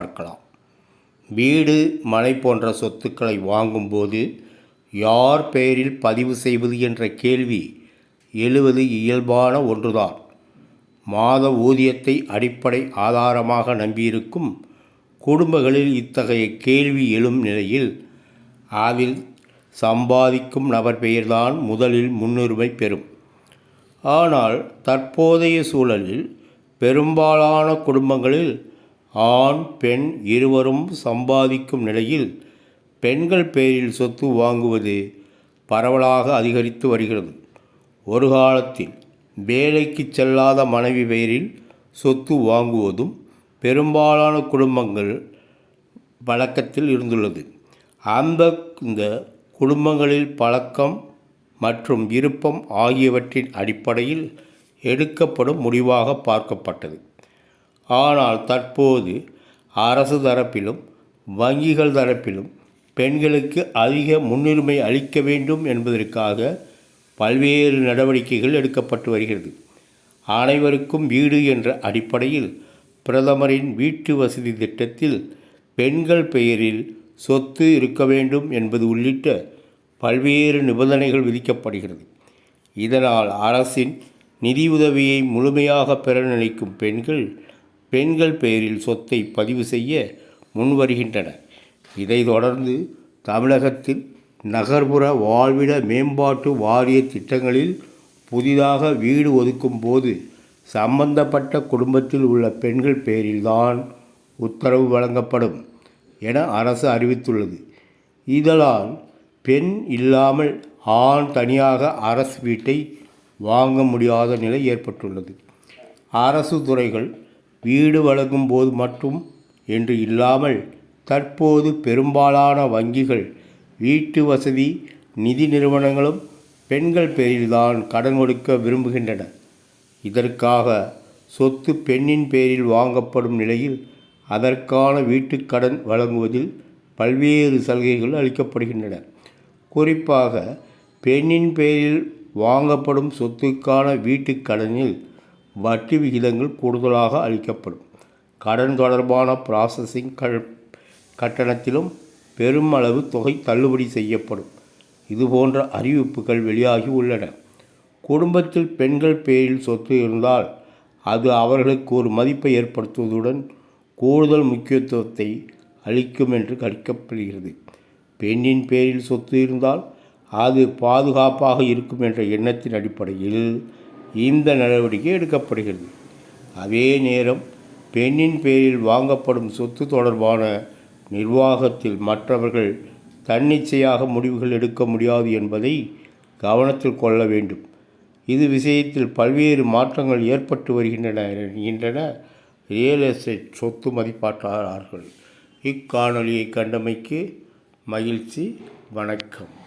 பார்க்கலாம். வீடு மனை போன்ற சொத்துக்களை வாங்கும்போது யார் பெயரில் பதிவு செய்வது என்ற கேள்வி எழுவது இயல்பான ஒன்றுதான். மாத ஊதியத்தை அடிப்படை ஆதாரமாக நம்பியிருக்கும் குடும்பங்களில் இத்தகைய கேள்வி எழும் நிலையில் அதில் சம்பாதிக்கும் நபர் பெயர்தான் முதலில் முன்னுரிமை பெறும். ஆனால் தற்போதைய சூழலில் பெரும்பாலான குடும்பங்களில் ஆண் பெண் இருவரும் சம்பாதிக்கும் நிலையில் பெண்கள் பெயரில் சொத்து வாங்குவது பரவலாக அதிகரித்து வருகிறது. ஒரு காலத்தில் வேலைக்கு செல்லாத மனைவி பெயரில் சொத்து வாங்குவதும் பெரும்பாலான குடும்பங்கள் பழக்கத்தில் இருந்துள்ளது. அந்த இந்த குடும்பங்களில் பழக்கம் மற்றும் விருப்பம் ஆகியவற்றின் அடிப்படையில் எடுக்கப்படும் முடிவாக பார்க்கப்பட்டது. ஆனால் தற்போது அரசு தரப்பிலும் வங்கிகள் தரப்பிலும் பெண்களுக்கு அதிக முன்னுரிமை அளிக்க வேண்டும் என்பதற்காக பல்வேறு நடவடிக்கைகள் எடுக்கப்பட்டு வருகிறது. அனைவருக்கும் வீடு என்ற அடிப்படையில் பிரதமரின் வீட்டு வசதி திட்டத்தில் பெண்கள் பெயரில் சொத்து இருக்க வேண்டும் என்பது உள்ளிட்ட பல்வேறு நிபந்தனைகள் விதிக்கப்படுகிறது. இதனால் அரசின் நிதியுதவியை முழுமையாக பெற நினைக்கும் பெண்கள் பெண்கள் பெயரில் சொத்தை பதிவு செய்ய முன்வருகின்றனர் இதைத் தொடர்ந்து தமிழகத்தில் நகர்ப்புற வாழ்விட மேம்பாட்டு வாரிய திட்டங்களில் புதிதாக வீடு ஒதுக்கும் போது சம்பந்தப்பட்ட குடும்பத்தில் உள்ள பெண்கள் பெயரில்தான் உத்தரவு வழங்கப்படும் என அரசு அறிவித்துள்ளது. இதனால் பெண் இல்லாமல் ஆண் தனியாக அரசு வீட்டை வாங்க முடியாத நிலை ஏற்பட்டுள்ளது. அரசு துறைகள் வீடு வழங்கும் போது மட்டும் என்று இல்லாமல் தற்போது பெரும்பாலான வங்கிகள் வீட்டு வசதி நிதி நிறுவனங்களும் பெண்கள் பேரில்தான் கடன் கொடுக்க விரும்புகின்றன. இதற்காக சொத்து பெண்ணின் பேரில் வாங்கப்படும் நிலையில் அதற்கான வீட்டுக்கடன் வழங்குவதில் பல்வேறு சலுகைகள் அளிக்கப்படுகின்றன. குறிப்பாக பெண்ணின் பேரில் வாங்கப்படும் சொத்துக்கான வீட்டுக்கடனில் வட்டி விகிதங்கள் கூடுதலாக அளிக்கப்படும். கடன் தொடர்பான ப்ராசஸிங் கட்டணத்திலும் பெருமளவு தொகை தள்ளுபடி செய்யப்படும். இது போன்ற அறிவிப்புகள் வெளியாகி உள்ளன. குடும்பத்தில் பெண்கள் பேரில் சொத்து இருந்தால் அது அவர்களுக்கு ஒரு மதிப்பை ஏற்படுத்துவதுடன் கூடுதல் முக்கியத்துவத்தை அளிக்கும் என்று கணிக்கப்படுகிறது. பெண்ணின் பேரில் சொத்து இருந்தால் அது பாதுகாப்பாக இருக்கும் என்ற எண்ணத்தின் அடிப்படையில் இந்த நடவடிக்கை எடுக்கப்படுகிறது. அதே நேரம் பெண்ணின் பேரில் வாங்கப்படும் சொத்து தொடர்பான நிர்வாகத்தில் மற்றவர்கள் தன்னிச்சையாக முடிவுகள் எடுக்க முடியாது என்பதை கவனத்தில் கொள்ள வேண்டும். இது விஷயத்தில் பல்வேறு மாற்றங்கள் ஏற்பட்டு வருகின்றன என்கின்றன ரியல் எஸ்டேட் சொத்து மதிப்பாட்டாளர்கள். இக்காணொலியை கண்டமைக்கு மகிழ்ச்சி. வணக்கம்.